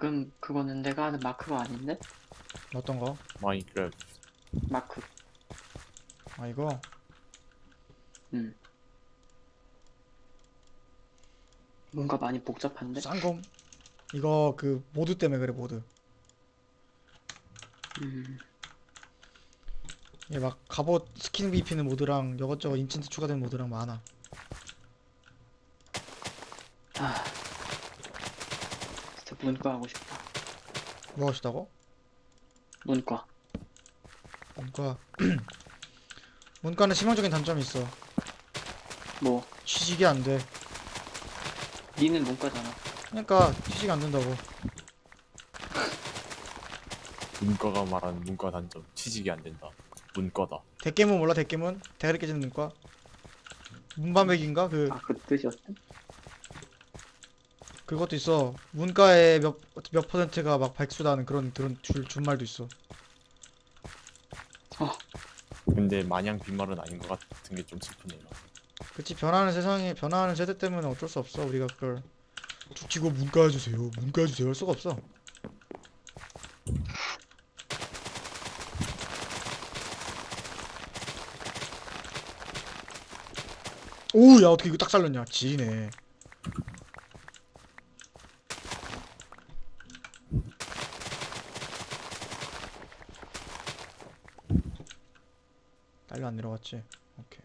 방금 그거는 내가 하는 마크가 아닌데? 어떤 거? 마인크래프트 마크. 아 이거 음. 뭔가 많이 복잡한데? 쌍검 이거 그 모드 때문에 그래 모드 음. 이게 막 갑옷 스킨 입히는 모드랑 이것저것 인챈트 추가된 모드랑 많아 아. 진짜 문과 하고 싶다. 뭐 하시다고? 문과. 문과 문과는 치명적인 단점이 있어 뭐, 취직이 안 돼 니는 문과잖아. 그러니까 취직이 안 된다고 문과가 말하는 문과 단점 취직이 안 된다 문과다 대깨문 몰라 대깨문? 대가리 깨지는 문과? 문반백인가? 그 아, 그 뜻이었어? 그것도 있어. 문과의 몇, 몇 퍼센트가 막 백수다는 그런 그런 줄, 준말도 있어. 근데 마냥 빈말은 아닌 것 같은 게 좀 슬프네요. 그치 변하는 세상에 변화하는 세대 때문에 어쩔 수 없어 우리가 그걸. 죽치고 문과 해주세요. 문과 해주세요. 할 수가 없어. 오야 어떻게 이거 딱 살렸냐. 지네 내려갔지 오케이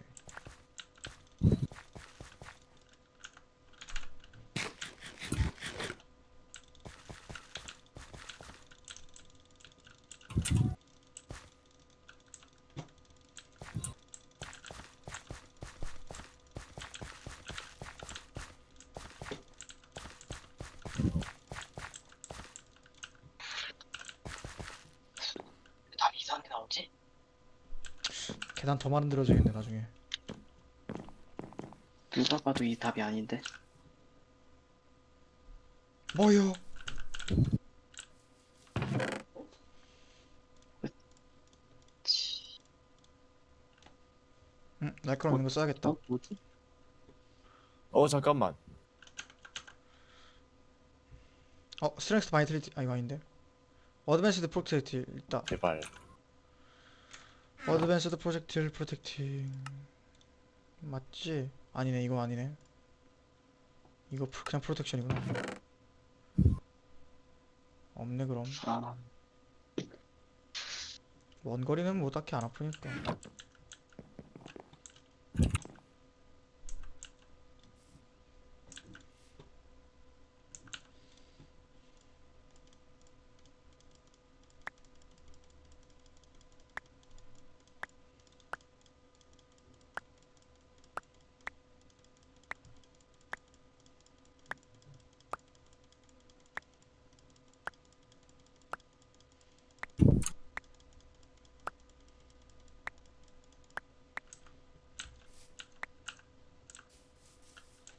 답이 이상하게 나오지? 계단 더 만들어져야겠네 나중에 누가 봐도 이 답이 아닌데? 뭐요? 치. 응 날카로운 거 써야겠다 어? 뭐지? 어 잠깐만 어 스트렝스 바이틀리티 아 이거 아닌데 어드밴스드 프로텍트 있다 제발 어드밴스드 프로젝틸 프로텍팅. 맞지? 아니네 이거 아니네. 이거 프로- 그냥 프로텍션이구나. 없네 그럼. 아, 원거리는 뭐 딱히 안 아프니까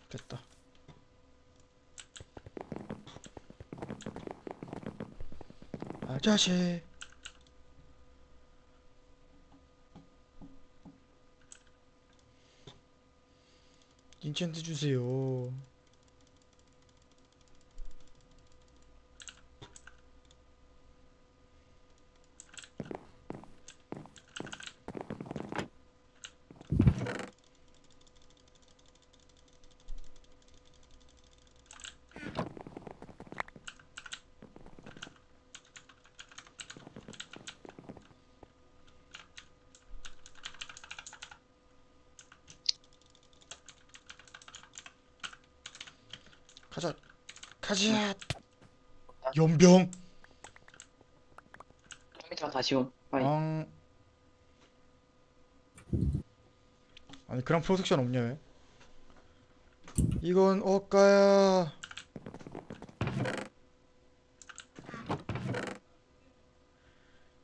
됐다 아저씨 인챈트 주세요 가자 가자 연병. 좀 다시 온. 빠이. 엉 아니 그런 프로텍션 없냐 왜? 이건 어까야.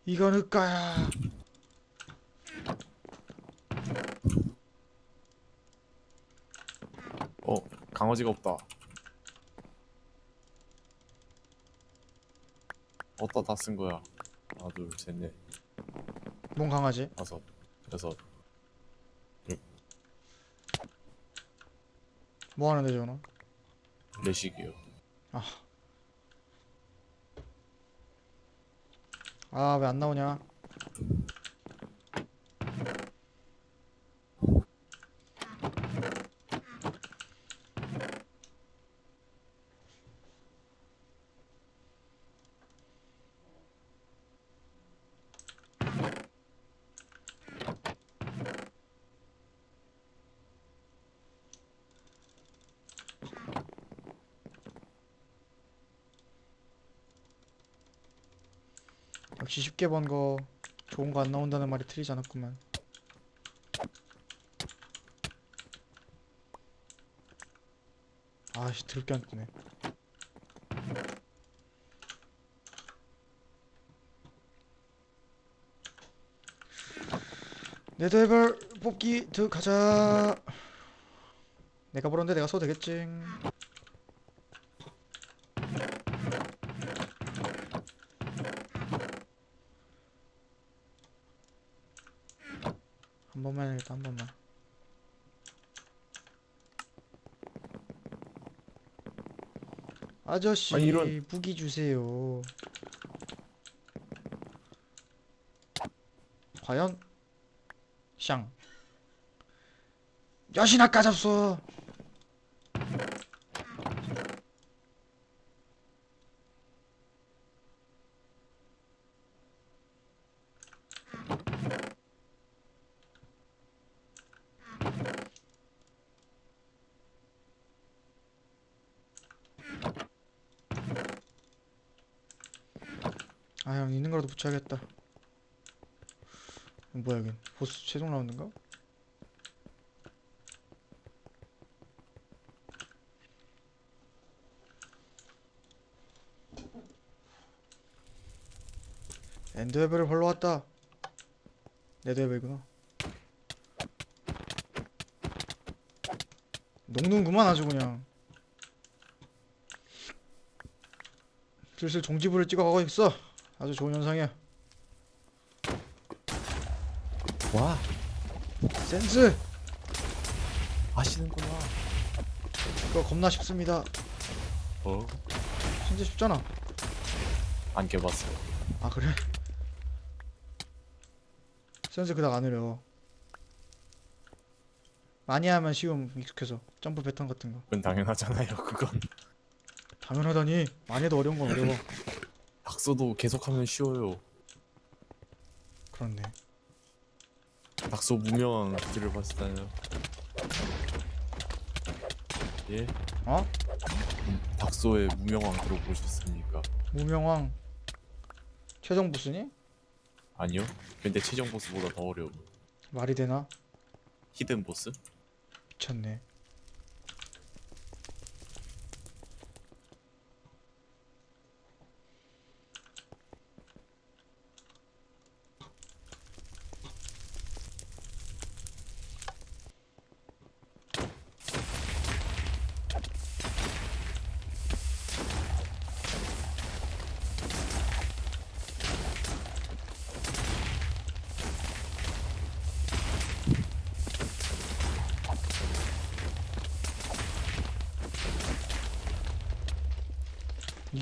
이건 흑가야. 어 강아지가 없다 어디다 다 쓴 거야? 하나 둘셋넷 뭔 강아지? 다섯 여섯 뭐 하는데 저는? 내식이요. 아. 아, 왜 안 나오냐? 역시 쉽게 번 거 좋은 거 안 나온다는 말이 틀리지 않았구만. 아씨 드럽게 안 뜨네. 네드해벌 뽑기 들어가자. 내가 보는데 내가 써도 되겠지 한 번만 해야겠다 한 번만 아저씨 아니, 이런- 무기 주세요. 과연? 샹. 여신아 까 잡소 아형 있는 거라도 붙여야겠다. 뭐야 여긴 보스 최종 라운드인가? 엔드웨브를 벌러 왔다. 네드웨브구나. 녹는 그만 아주 그냥. 슬슬 종지부를 찍어가고 있어 아주 좋은 현상이야. 와. 센스! 아시는구나. 그거 겁나 쉽습니다. 어? 진짜 쉽잖아. 안 껴봤어 아 그래? 센스 그닥 안 어려워 많이 하면 쉬움 익숙해서 점프 패턴 같은 거. 그건 당연하잖아요 그건. 당연하다니. 많이 해도 어려운 건 어려워 닥소도 계속하면 쉬워요 그렇네 닥소 무명왕 들어봤어요 예? 어? 음, 닥소의 무명왕 들어보셨습니까? 무명왕 최종 보스니? 아니요 근데 최종 보스보다 더 어려워 말이 되나? 히든 보스? 미쳤네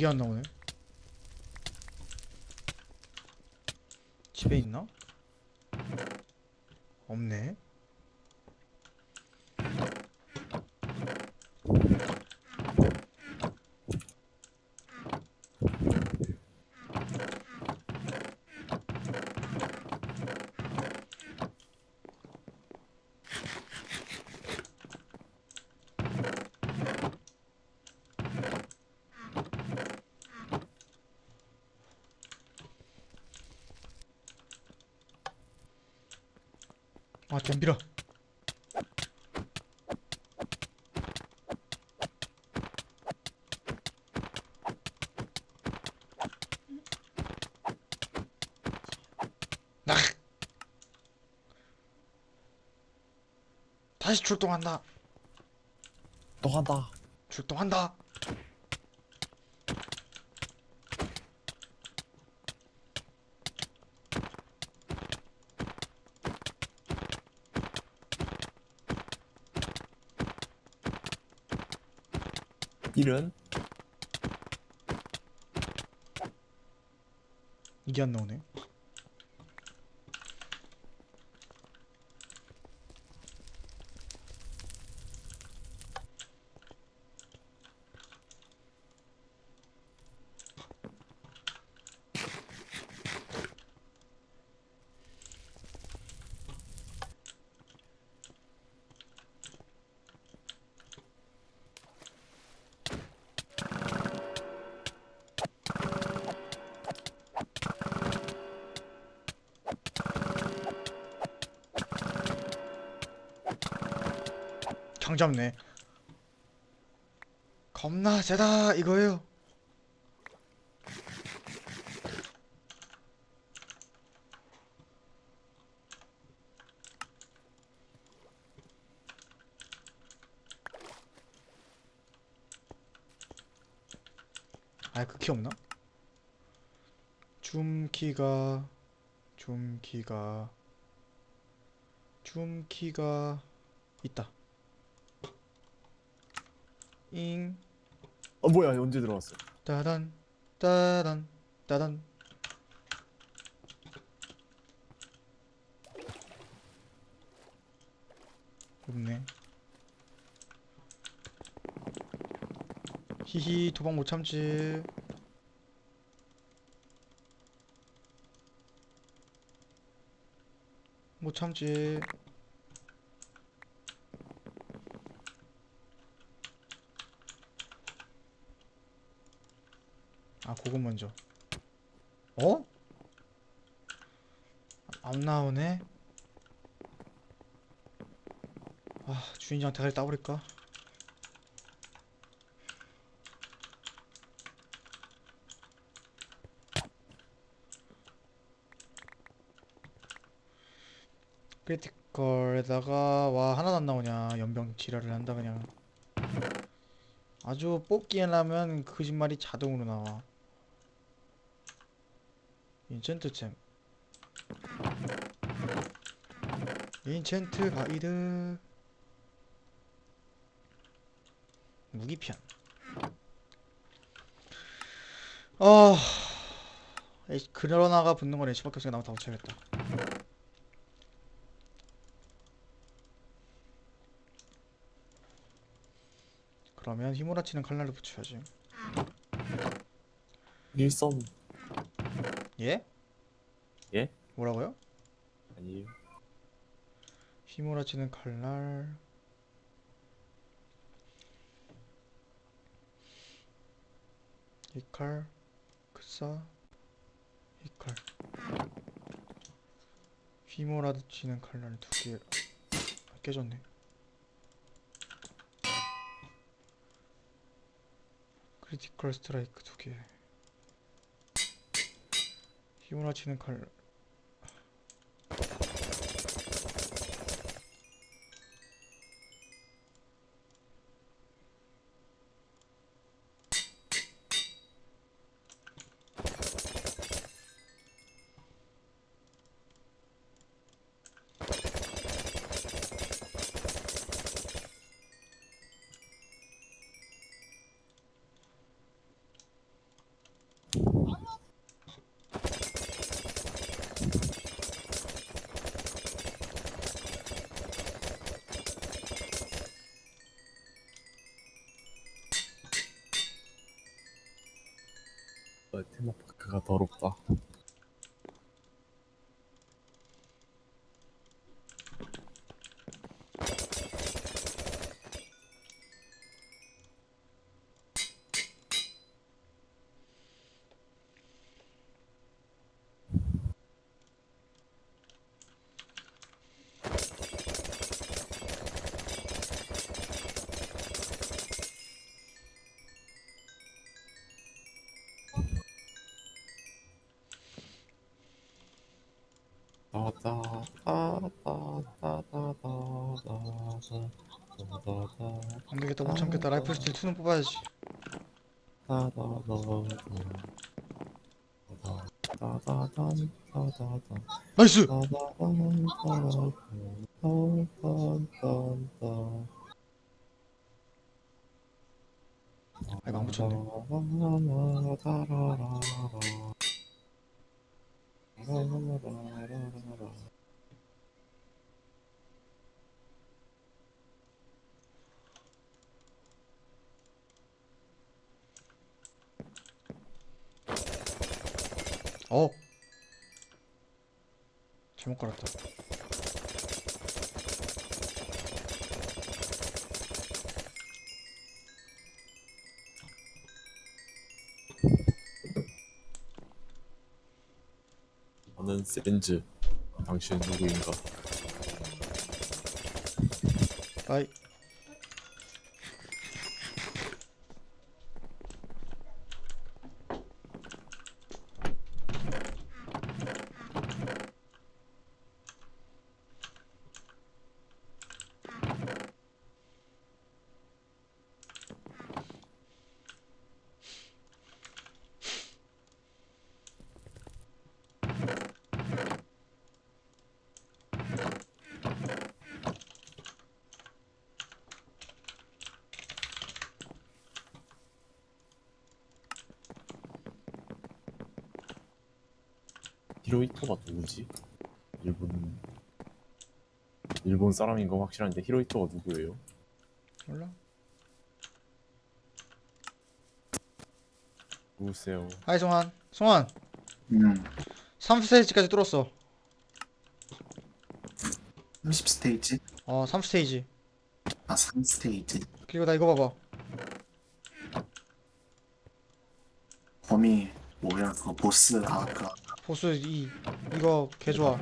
이게 안 나오네 집에 있나? 없네 아 덤비라 나. 다시 출동한다. 또 한다. 출동한다 이런 이게 안 나오네. 잡네. 겁나 세다 이거예요. 아, 그 키 없나? 줌키가 줌키가 줌키가 있다. 잉. 어 뭐야 언제 들어왔어? 따단 따단 따단 없네. 히히 도망 못 참지. 못 참지 그건 먼저. 어? 안 나오네? 아 주인장 대가리 따버릴까? 크리티컬에다가 와 하나도 안 나오냐. 연병 지랄을 한다 그냥. 아주 뽑기 하려면 거짓말이 자동으로 나와 인챈트챔. 인챈트 가이드. 무기편. 아 에이, 그러나가 붙는 거네 시밖에 없으니까 나무 다 붙여야겠다. 그러면 휘몰아치는 칼날을 붙여야지. 일섬 예? 예? 뭐라고요? 아니에요 휘몰아치는 칼날 이칼 크사 이칼 휘몰아치는 칼날 두 개 아, 깨졌네 크리티컬 스트라이크 두 개 피오나치는 칼 그가 더럽다. 안 되겠다. 못 참겠다. 라이플 스틸 2는 뽑아야지. 나이스! 아이고 안 붙였네 걸었다 저는 센즈. 당신은 누구인가? 아이 히로히토가 누구지? 일본 일본 사람인 거 확실한데 히로히토가 누구예요? 몰라 누구세요? 하이 송한 송한 음, 3 스테이지까지 뚫었어 30 스테이지? 어 3 스테이지 아, 3 스테이지. 그리고 나 이거 봐봐 범위, 뭐야, 그거 보스, 아, 그, 보스 2 이거 개 좋아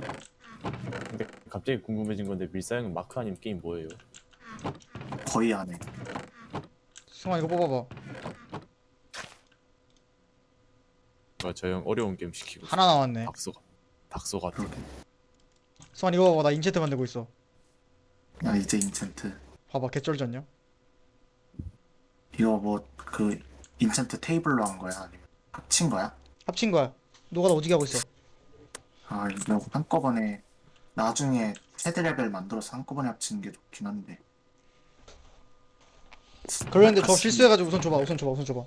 근데 갑자기 궁금해진 건데 밀사형은 마크 아님 게임 뭐예요? 거의 안 해. 송한 이거 뽑아봐 그러니까 저형 어려운 게임 시키고 하나 나왔네 닥소 닥소 같은. 송한 이거 봐봐 나 인체트 만들고 있어 야, 이제 인챈트. 봐봐 개쩔졌냐 이거 뭐, 그, 인챈트 테이블로 한 거야? 아니면 합친 거야? 합친 거야 노가다 오지게 하고 있어 아, 이거 한꺼번에, 나중에 최대 레벨 만들어서 한꺼번에 합치는 게 좋긴 한데. 그런데 저 실수해가지고 우선 줘봐 우선 줘봐 우선 줘봐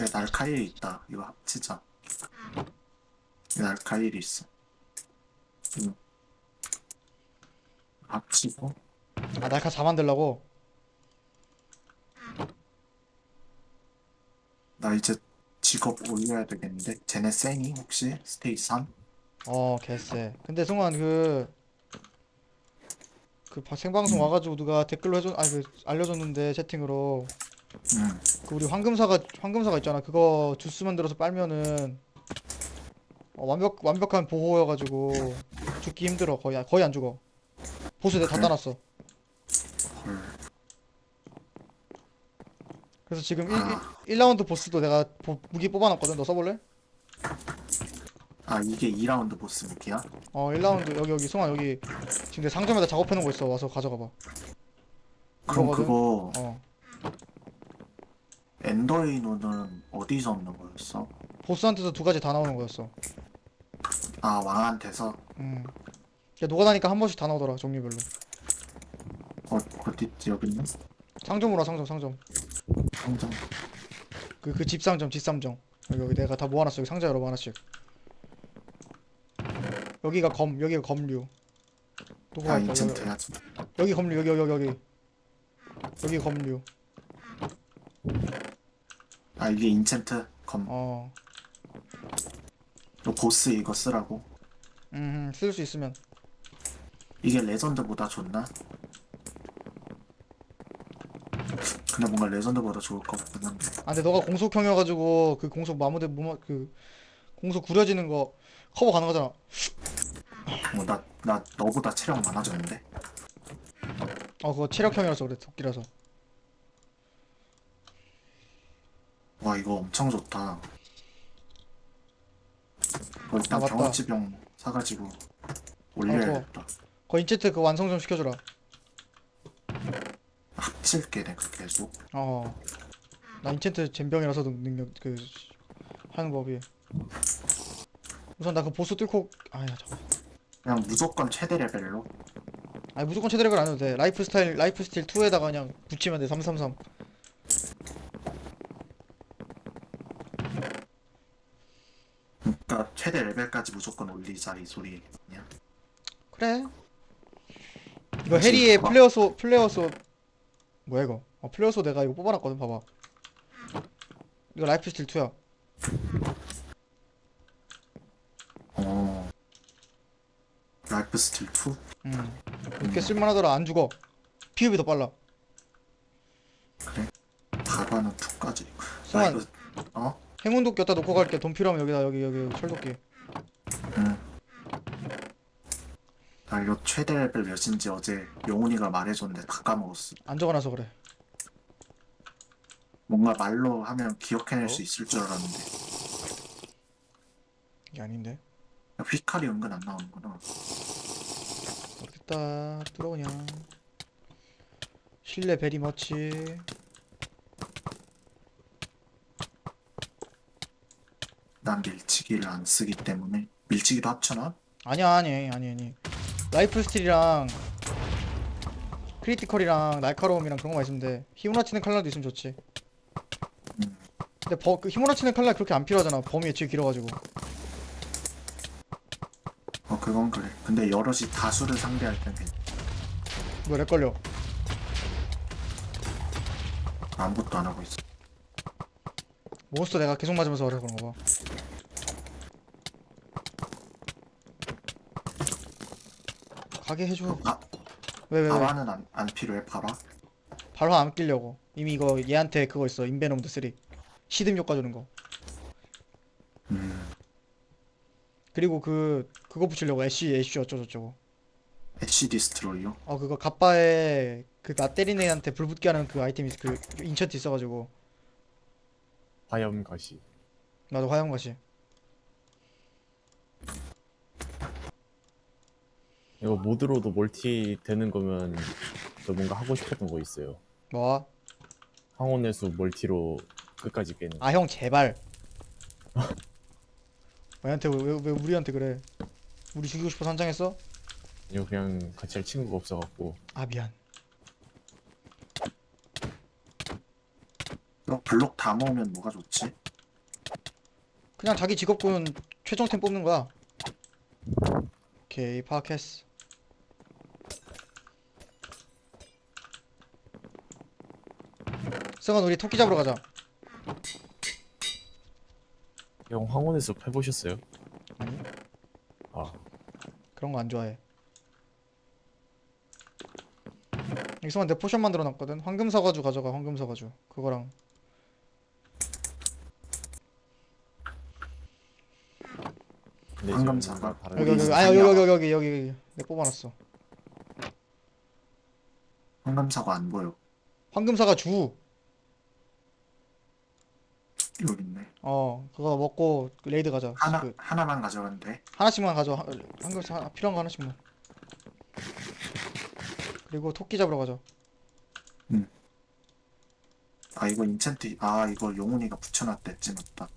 야, 날카일이 있다. 이거 합치자. 이 날카일이 있어. 이 거. 합치고, 아 날카 4 만들라고 나 이제 직업 올려야 되겠는데? 쟤네 세니? 혹시? 스테이지 3? 어 개쎄 근데 송한 그그 생방송 와가지고 누가 댓글로 해줘 아니 그 알려줬는데 채팅으로 응. 그 우리 황금사가 황금사가 있잖아 그거 주스 만들어서 빨면은 어, 완벽 완벽한 보호여가지고 죽기 힘들어 거의 거의 안 죽어 보스 내가 다? 따놨어 헐. 그래서 지금 1, 아. 1, 라운드 보스도 내가 보- 무기 뽑아놨거든 너 써볼래? 아, 이게 2라운드 보스 무기야? 어 1라운드 여기 여기 송아 여기 지금 내 상점에다 작업해놓은 거 있어 와서 가져가봐 그럼 이거거든? 그거 어 엔더의 눈은 어디서 얻는 거였어? 보스한테서 두 가지 다 나오는 거였어 아, 왕한테서? 음 야, 노가다니까 한 번씩 다 나오더라 종류별로 어, 어디 있지? 여기 있네? 상점으로 와 상점 상점 상점. 그그 집상점 집상점 여기 여기 내가 다 모아놨어 여기 상자 열어봐 하나씩 여기가 검 여기가 검류 또 아, 뭐가 있다 인챈트 여기, 검류 여기 여기 여기 여기 여기 검류 아, 이게 인챈트? 검. 어너 보스 이거 쓰라고? 음, 쓸 수 있으면 이게 레전드보다 좋나? 근데 뭔가 레전드보다 좋을 것 같긴 한데. 아 근데 너가 공속형이어가지고 그 공속 마무대 무마 그 공속 구려지는 거 커버 가능하잖아 어, 나, 나 너보다 체력 많아졌는데? 어 그거 체력형이라서 그래 도끼라서 와, 이거 엄청 좋다. 어, 일단 아, 맞다. 경험치병 사가지고 올려야겠다. 거 인체트 그 완성 좀 시켜주라 합칠게, 내가 계속. 어 나 인체트 잼병이라서 능- 능력 그 하는 법이 우선 나 그 보스 뚫고 아야 잠깐 그냥 무조건 최대 레벨로. 아니 무조건 최대 레벨 안 해도 돼 라이프 스타일 라이프 스틸 2에다가 그냥 붙이면 돼 333. 그러니까 최대 레벨까지 무조건 올리자 이 소리냐? 그래. 이거 해리의 봐봐. 플레어소 플레어소 뭐야 이거? 어, 플레어소 내가 이거 뽑아놨거든. 봐봐. 이거 라이프 스틸 2야. 어. 라이프 스틸 2? 음. 이렇게 쓸만하더라. 안 죽어. 피흡이 더 빨라. 바바는 2까지. 나 승환 이거 어? 행운도끼 였다 놓고 갈게. 돈 필요하면 여기다 여기 여기 여기 철도끼. 응. 나 이거 최대 레벨 몇인지 어제 영훈이가 말해줬는데 다 까먹었어. 안 적어놔서 그래. 뭔가 말로 하면 기억해낼 어? 수 있을 줄 알았는데 이게 아닌데. 휘칼이 은근 안 나오는구나. 모르겠다. 뚫어 그냥. 실내 베리 머치. 난 밀치기를 안 쓰기 때문에 밀치기도 합쳐놔? 아니야 아니 아니 아니. 라이프 스틸이랑 크리티컬이랑 날카로움이랑 그런 거만 있으면 돼. 휘몰아치는 칼날도 있으면 좋지. 음. 근데 버, 그 휘몰아치는 칼날 그렇게 안 필요하잖아. 범위 예측이 길어가지고. 어 그건 그래. 근데 여럿이 다수를 상대할 땐 괜- 뭐렉 걸려. 아무것도 안 하고 있어. 몬스터 내가 계속 맞으면서 그래 그런 거 봐. 가게 해줘. 아, 왜 왜 왜? 바바는 안, 안 필요해 바바? 바로 안 끼려고. 이미 이거 얘한테 그거 있어. 인베놈드 3. 시듬 효과 주는 거. 음. 그리고 그 그거 붙이려고 애쉬 애쉬 어쩌고저쩌고. 애쉬 디스트로이요? 어 그거 갑바에 그나 때리는 애한테 불 붙게 하는 그 아이템이 그 인천트 있어가지고 화염 가시. 나도 화염 가시. 이거 모드로도 멀티 되는 거면 저 뭔가 하고 싶었던 거 있어요. 뭐? 황혼의 수 멀티로 끝까지 깨는. 아형 제발. 왜한테 왜, 왜, 왜 우리한테 그래? 우리 죽이고 싶어 선장했어? 이거 그냥 같이 할 친구가 없어갖고 아 미안. 너 블록 다 모으면 뭐가 좋지? 그냥 자기 직업군 최종템 뽑는 거야. 오케이 파악했어. 승원 우리 토끼 잡으러 가자. 형 황혼의 숲 해보셨어요? 아니 아 그런 거 안 좋아해. 이승원 내 포션 만들어 놨거든. 황금 사과주 가져가 황금 사과주. 그거랑 근데 황금 지금 사과? 뭔가 다른 여기 우리 여기 아니 여기 여기 여기 여기 여기 여기 내 뽑아놨어. 황금 사과 안 보여. 황금 사과주. 여기 있네. 어 그거 먹고 레이드 가자. 하나 그, 하나만 가져가면 돼. 하나씩만 가져. 하- 황금 사 필요한 거 하나씩만. 그리고 토끼 잡으러 가자. 아 이거 인챈트 아 이거 용훈이가 붙여놨댔지 맞다.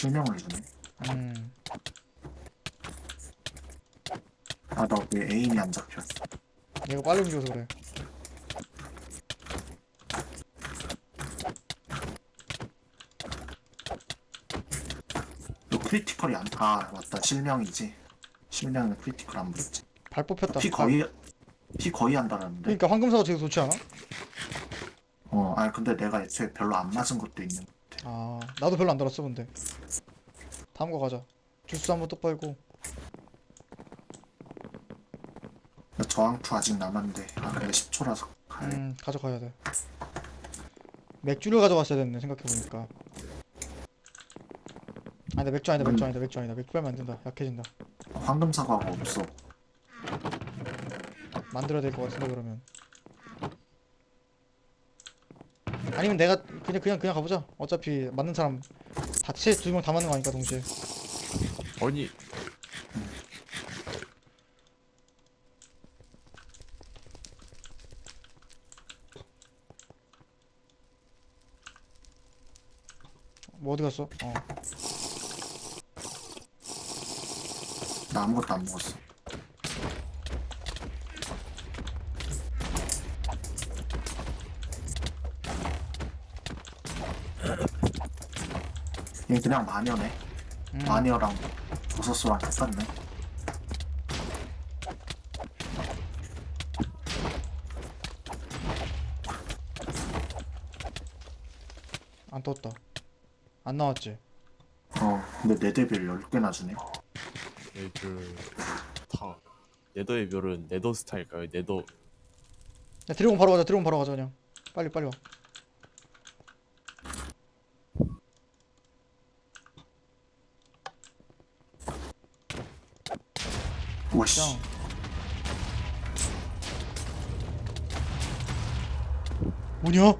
실명을 주네. 음. 아 나 왜 에임이 안 잡혀? 얘가 빨리 움직여서 그래. 너 크리티컬이 안, 아, 맞다. 실명이지. 실명은 크리티컬 안 붙지. 발 뽑혔다. 피 발- 거의, 피 거의 한다라는데. 그러니까 황금 사과 되게 좋지 않아? 어, 아니, 근데 내가 애초에 별로 안 맞은 것도 있는. 아 나도 별로 안 달았어 근데. 다음 거 가자. 주스 한번 또 빨고. 저항투 아직 남았는데. 아, 근데 10초라서. 가야 음 가져가야 돼. 맥주를 가져왔어야 됐네 생각해보니까. 아니다 맥주 아니다 맥주 아니다 맥주 아니다 맥주 빼면 안 된다 약해진다. 황금 사과가 없어. 만들어야 될 것 같은데 그러면. 아니면 내가 그냥 그냥 그냥 가보자. 어차피 맞는 사람 다치 두명 다 맞는 거 아닐까 동시에. 아니 뭐 어디 갔어? 어. 나 아무것도 안 먹었어. 얘 그냥 마녀네. 음. 마녀랑 버섯소랑 똑같네. 안 떴다. 안 나왔지? 어, 근데 네드빌 10개나 주네. 다 네더의 별은 네더 스타일까요? 네더 야 드래곤 바로 가자. 드래곤 바로 가자 그냥. 빨리 빨리 와. 오씨. 짱. 뭐냐?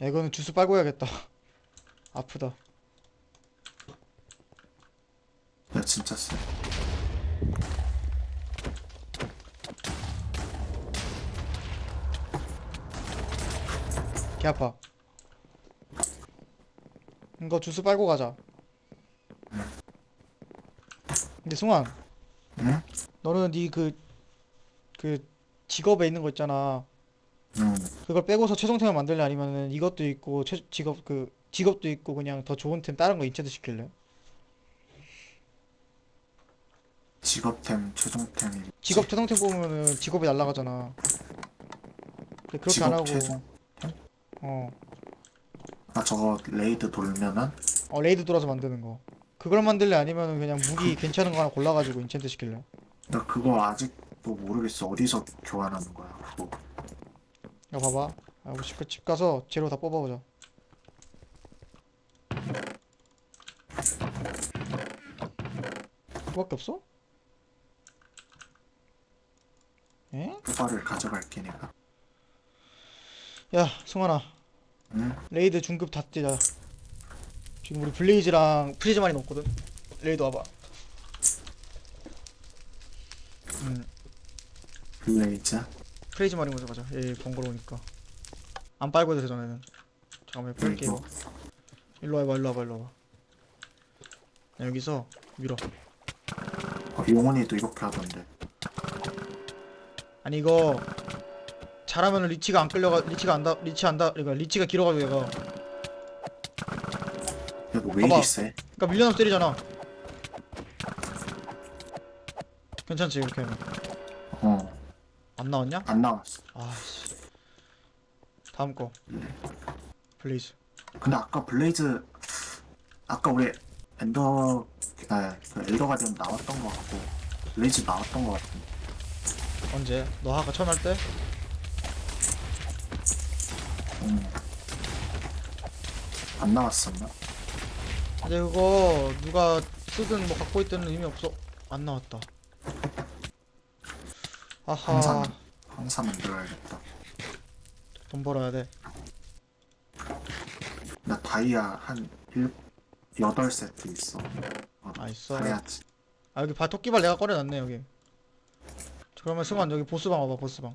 야 이거는 주스 빨고 해야겠다. 아프다. 야, 진짜 쎄. 개 아파. 이거 주스 빨고 가자. 근데 승환, 응? 너는 네 그 그 직업에 있는 거 있잖아. 응. 그걸 빼고서 최종템을 만들래 아니면은 이것도 있고 최, 직업 그 직업도 있고 그냥 더 좋은 템 다른 거 인체도 시킬래? 직업템, 최종템이. 직업 최종템 뽑으면은 직업이 날라가잖아. 근데 그렇게 안 하고 최종? 어, 아, 저거 레이드 돌면은 어 레이드 돌아서 만드는 거. 그걸 만들래 아니면은 그냥 무기 괜찮은 거 하나 골라가지고 인챈트 시킬래? 나 그거 아직도 모르겠어. 어디서 교환하는 거야, 그거. 야 봐봐. 아, 우리 집, 집 가서 재료 다 뽑아보자. 그밖에 없어? 에? 후바를 가져갈게, 내가. 야, 승환아. 응? 레이드 중급 다 뛰자. 지금 우리 블레이즈랑 프리즈만이 없거든. 레이드 와봐. 음, 블레이즈? 프리즈만이 먼저 가자. 얘 번거로우니까. 안 빨고 해도 되잖아. 잠깐만 빨게요. 그리고 일로 와봐, 일로 와봐, 일로 와봐. 야, 여기서 밀어. 어, 용원이도 이렇게 하던데. 아니 이거 잘하면 리치가 안 끌려가 리치가 안다 리치 안다 그러니까 리치가 길어가지고 얘가 야, 너왜 봐봐. 이리 세? 그러니까 밀려나면 때리잖아. 괜찮지 이렇게 하면 어, 안 나왔냐? 안 나왔어. 아씨 다음 거 플리즈 근데 아까 블레이즈, 아까 우리 엔더, 아, 그 엘더 가디언 나왔던 거 같고, 블레이즈 나왔던 거 같은데. 언제? 너 아까 처음 할 때? 음. 안 나왔었나? 근데 그거 누가 쓰든 뭐 갖고 있든 의미 없어 안 나왔다 아하 항상, 항상 만들어야겠다. 돈 벌어야 돼 나 다이아 한 1, 8세트 있어. 어, 아, 있어? 사야지. 아 여기 바 토끼발 내가 꺼내놨네 여기 그러면 승환 여기 보스방 와봐 보스방